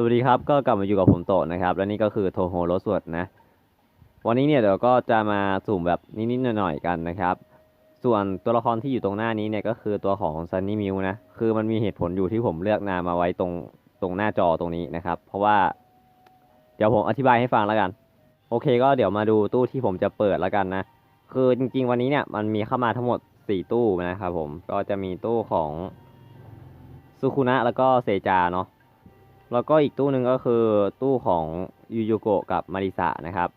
สวัสดีครับก็กลับมาอยู่กับผมโตนะครับ และนี่ก็คือโทโฮโรสวดนะ วันนี้เนี่ยเดี๋ยวก็จะมาสุ่มแบบนิดๆหน่อยๆกันนะครับ ส่วนตัวละครที่อยู่ตรงหน้านี้เนี่ยก็คือตัวของซันนี่มิวนะคือมันมีเหตุผลอยู่ที่ผมเลือกนามาไว้ตรงตรงหน้าจอตรงนี้นะครับ เพราะว่า เดี๋ยวผมอธิบายให้ฟังแล้วกัน โอเคก็เดี๋ยวมาดูตู้ที่ผมจะเปิดแล้วกันนะ คือจริง ๆ วันนี้เนี่ยมันมีเข้ามาทั้งหมด 4 ตู้นะครับผมก็จะมีตู้ของสุคุนะแล้วก็เซจาเนาะ แล้วก็อีกตู้หนึ่งก็คือตู้ของยูยูโกะกับมาริสะนะครับ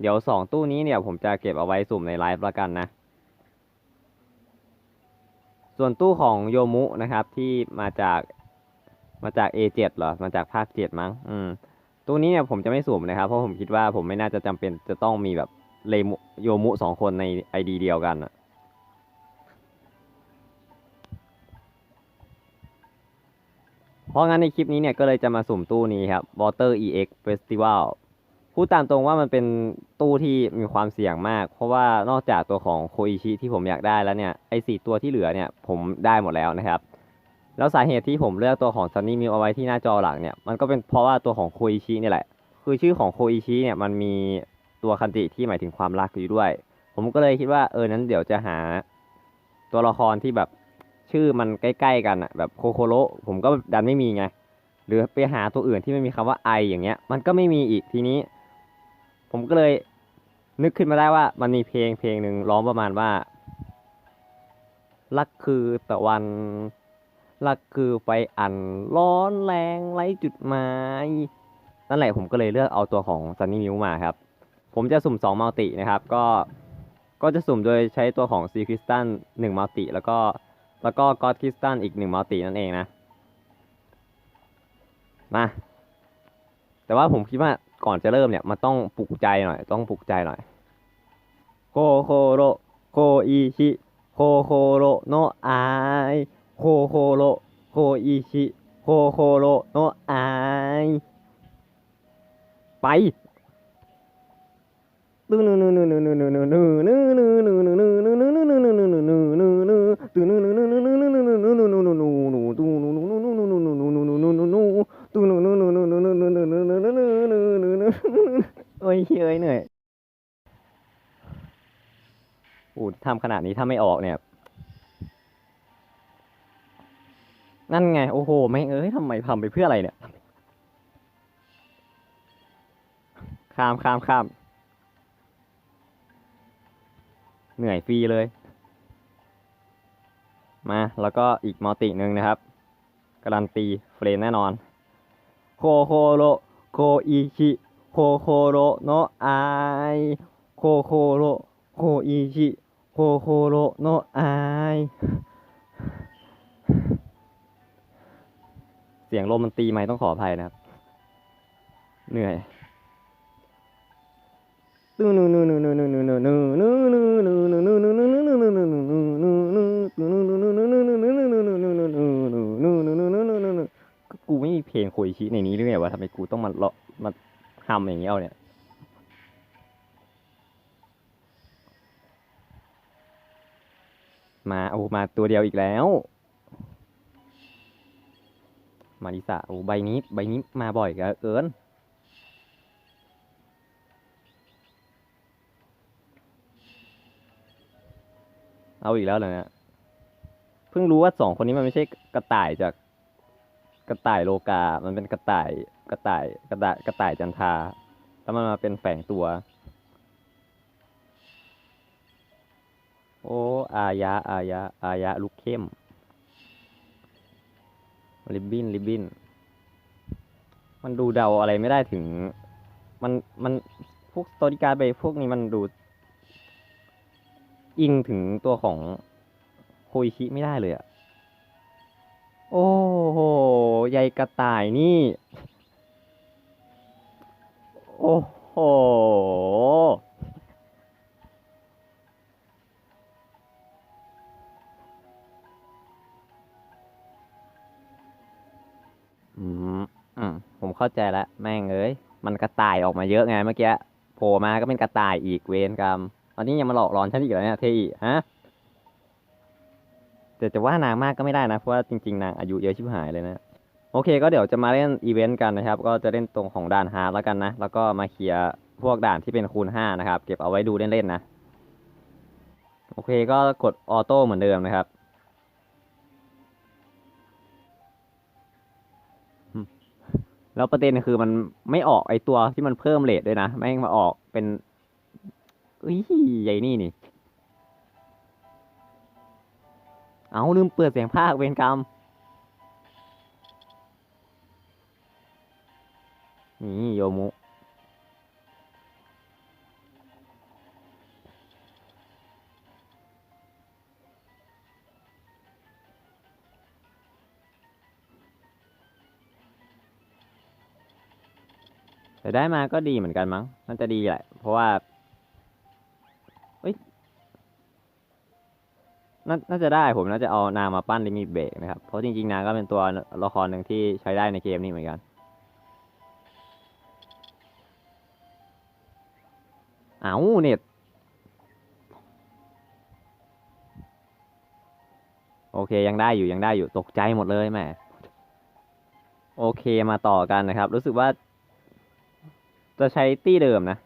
เดี๋ยวสองตู้นี้เนี่ยผมจะเก็บเอาไว้สุ่มในไลฟ์ละกันนะ ส่วนตู้ของโยมุนะครับที่มาจากมาจาก A7 เหรอ มาจากภาค 7 มั้ง อืมตู้นี้เนี่ยผมจะไม่สุ่มนะครับ เพราะผมคิดว่าผมไม่น่าจะจำเป็นจะต้องมีแบบเลโยมุสองคนในไอดีเดียวกันอะ ราะงั้นในคลิปนี้เนี่ยก็เลยจะมาสุ่มตู้นี้ครับ Water EX Festival พูดตามตรงว่ามันเป็นตู้ที่มีความเสี่ยงมาก เพราะว่านอกจากตัวของโคอิชิที่ผมอยากได้แล้วเนี่ยไอ้สตัวที่เหลือเนี่ยผมได้หมดแล้วนะครับแล้วสาเหตุที่ผมเลือกตัวของซันนี่มิวเอาไว้ที่หน้าจอหลังเนี่ยมันก็เป็นเพราะว่าตัวของโคอิชินี่แหละ คือชื่อของโคอิชิเนี่ยมันมีตัวคันติที่หมายถึงความรักอยู่ด้วย ผมก็เลยคิดว่าเออนั้นเดี๋ยวจะหาตัวละครที่แบบ ชื่อมันใกล้ๆกันอะแบบโคโคโรผมก็ดันไม่มีไง หรือไปหาตัวอื่นที่ไม่มีคำว่าไออย่างเงี้ย มันก็ไม่มีอีกทีนี้ ผมก็เลยนึกขึ้นมาได้ว่ามันมีเพลงเพลงหนึ่งร้องประมาณว่า รักคือตะวันรักคือไฟอันร้อนแรงไร้จุดหมายนั่นแหละผมก็เลยเลือกเอาตัวของซันนี่มิวมาครับ ผมจะสุ่ม2มัลตินะครับ ก็ก็จะสุ่มโดยใช้ตัวของซีคริสตัน1มัลติแล้วก็ แล้วก็ก็อดคิสตันอีกหนึ่งมัลตินั่นเองนะ มา แต่ว่าผมคิดว่าก่อนจะเริ่มเนี่ยมันต้องปลุกใจหน่อย ต้องปลุกใจหน่อยโคโคโรโคอิชิโคโคโรโนอายโคโคโรโคอิชิโคโคโรโนอายไปนูนูนูนูนูนูนูนูนูนูนูนู ทำขนาดนี้ถ้าไม่ออกเนี่ย นั่นไง โอ้โหไม่เอ้ยทำไมทำไปเพื่ออะไรเนี่ย ข้ามข้ามข้าม เหนื่อยฟรีเลย มา แล้วก็อีกมอติหนึ่งนะครับการันตีเฟรนแน่นอน โคโคโรโคอิชิโคโคโรโนไอโคโคโรโคอิชิ โคโรโนไอเสียงลมมันตีไหมต้องขออภัยนะครับ เหนื่อยกูไม่มีเพลงโคยชิในนี้หรือไงวะทำไมกูต้องมาเลาะมาทำอย่างเงี้ยเนี่ย มาโอ้มาตัวเดียวอีกแล้ว มาริสาโอ้ใบนี้ ใบนี้มาบ่อยเกินเอาอีกแล้วเหรอเนี่ยเพิ่งรู้ว่าสองคนนี้มันไม่ใช่กระต่ายจากกระต่ายโลกา มันเป็นกระต่าย กระต่าย กระต่าย กระต่ายจันทา แล้วมันมาเป็นแฝงตัว โอ้ อายะ อายะ อายะลุกเข้ม ริบบินริบบินมันดูเดาอะไรไม่ได้ถึง มัน มัน พวกสตอริการไปพวกนี้มันดู อิงถึงตัวของโคอิชิไม่ได้เลยอะโอ้โหใยกระต่ายนี่ โอ้โห อืมอืมผมเข้าใจแล้วแม่งเอ้ยมันกระต่ายออกมาเยอะไงเมื่อกี้โผล่มาก็เป็นกระต่ายอีกเวรกรรมตอนนี้ยังมาหลอกหลอนฉันอีกแล้วเนี่ยเทอีฮะแต่จะว่านางมากก็ไม่ได้นะเพราะว่าจริงๆนางอายุเยอะชิบหายเลยนะโออเค ก็เดี๋ยวจะมาเล่นอีเวนต์กันนะครับ ก็จะเล่นตรงของด่านฮาร์ดแล้วกันนะ แล้วก็มาเคลียร์พวกด่านที่เป็นคูณห้านะครับ เก็บเอาไว้ดูเล่นๆนะ โอเค ก็กดออโต้เหมือนเดิมนะครับ แล้วประเด็นคือมันไม่ออกไอตัวที่มันเพิ่มเลทด้วยนะแม่งมาออกเป็นอุ้ยใหญ่นี่นี่ เอาลืมเปิดเสียงภาคเวรกรรม นี่โยมุ แต่ได้มาก็ดีเหมือนกันมั้งน่าจะดีแหละ เพราะว่าเอ้ยนน่าจะได้ผมน่าจะเอานางมาปั้นลิมิตเบรกนะครับ เพราะจริงๆนางก็เป็นตัวละครหนึ่งที่ใช้ได้ในเกมนี้เหมือนกันเอาเน็ตโอเคยังได้อยู่ยังได้อยู่ตกใจหมดเลยแหม่โอเคมาต่อกันนะครับ รู้สึกว่า จะใช้ตี้เดิมนะ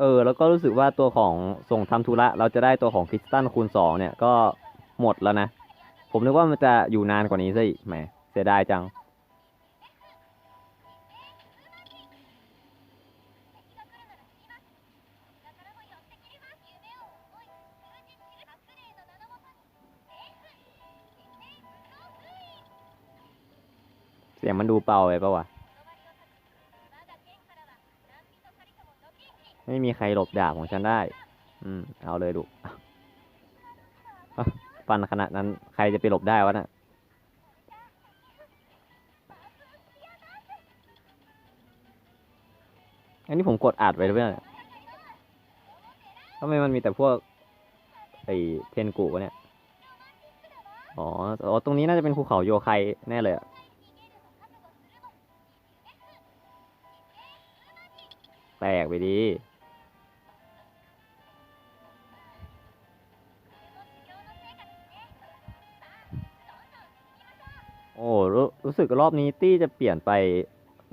เออ แล้วก็รู้สึกว่าตัวของส่งทำธุระเราจะได้ตัวของคริสตันคูณสองเนี่ยก็หมดแล้วนะ ผมนึกว่ามันจะอยู่นานกว่านี้ซะอีกแหมเสียดายจัง เสียงมันดูเบาไปปะวะ ไม่มีใครหลบดาบของฉันได้ อืม เอาเลยดูฟันขนาดนั้นใครจะไปหลบได้วะน่ะอันนี้ผมกดอัดไว้หรือเปล่าเนี่ยทำไมมันมีแต่พวก ไอเทนกุวะเนี่ย อ๋อ ตรงนี้น่าจะเป็นภูเขาโยไคแน่เลยอะ ตกไปดีโอ้รู้รู้สึกรอบนี้ตี้จะเปลี่ยนไป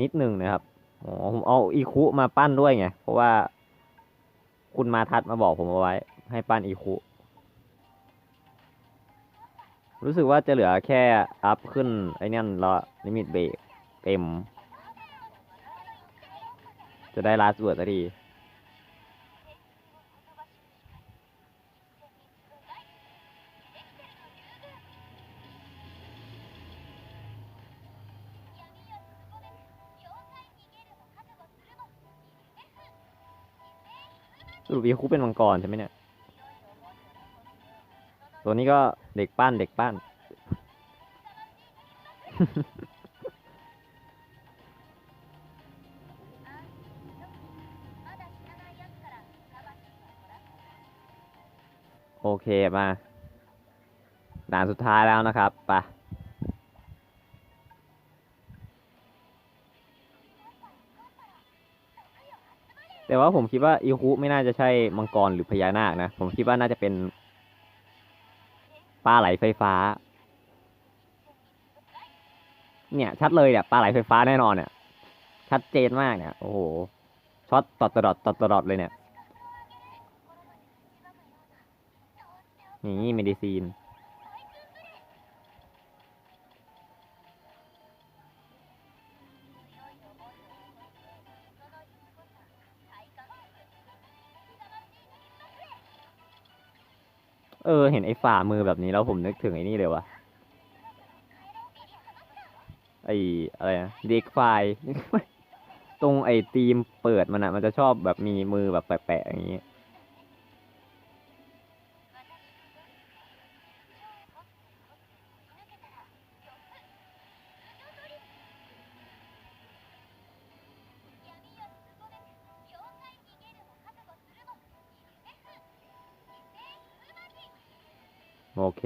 นิดนึงนะครับโอ๋อผมเอาอีคุมาปั้นด้วยไง เพราะว่า คุณมาทัดมาบอกผมเอาไว้ ให้ปั้นอีคุ รู้สึกว่าจะเหลือแค่อัพขึ้นไอ้นี่นละลิมิตเบรกเต็ม จะได้ลาสเวิร์ดสักที สรุปอีคุเป็นมังกรใช่ไหมเนี่ย ตัวนี้ก็เด็กปั้นเด็กปั้น เคมาด่านสุดท้ายแล้วนะครับไปะแต่ว่าผมคิดว่าอีคุไม่น่าจะใช่มังกรหรือพญานาคนะ ผมคิดว่าน่าจะเป็นปลาไหลไฟฟ้า เนี่ย ชัดเลยเนี่ยปลาไหลไฟฟ้าแน่นอนเนี่ย ชัดเจนมากเนี่ย โอ้โหช็อตตอดตลอดตอดตลอดเลยเนี่ย นี่เมดิซีน เออ เห็นไอ้ฝ่ามือแบบนี้แล้วผมนึกถึงไอ้นี่เลยวะไอ้อะไรนะเด็กไฟตรงไอ้ทีมเปิดมันอะมันจะชอบแบบมีมือแบบแปะๆอย่างนี้ โอเค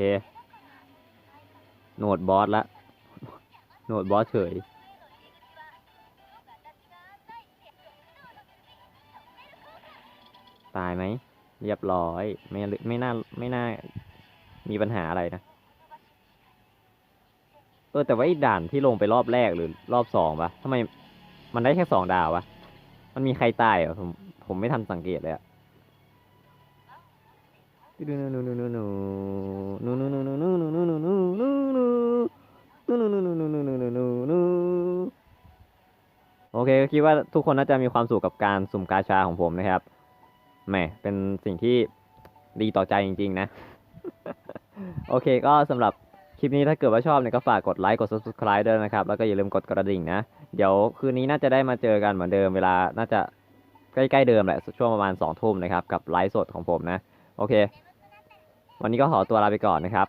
โหนดบอสละ โหนดบอสเฉย ตายไหม เรียบร้อย ไม่ไม่น่าไม่น่ามีปัญหาอะไรนะ เออ แต่ว่าไอ้ด่านที่ลงไปรอบแรกหรือรอบสองปะทำไมมันได้แค่สองดาววะ มันมีใครตายเหรอผมผมไม่ทันสังเกตเลยอะ โอเคก็คิดว่าทุกคนน่าจะมีความสุขกับการสุ่มกาชาของผมนะครับแหมเป็นสิ่งที่ดีต่อใจจริง ๆ นะ โอเคก็สำหรับคลิปนี้ถ้าเกิดว่าชอบเนี่ยก็ฝากกดไลค์กด subscribe ด้วยนะครับ แล้วก็อย่าลืมกดกระดิ่งนะ เดี๋ยวคืนนี้น่าจะได้มาเจอกันเหมือนเดิมเวลาน่าจะใกล้ ๆ เดิมแหละช่วงประมาณ2ทุ่มนะครับ กับไลฟ์สดของผมนะ โอเค วันนี้ก็ขอตัวลาไปก่อนนะครับ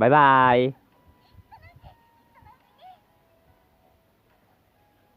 บ๊ายบาย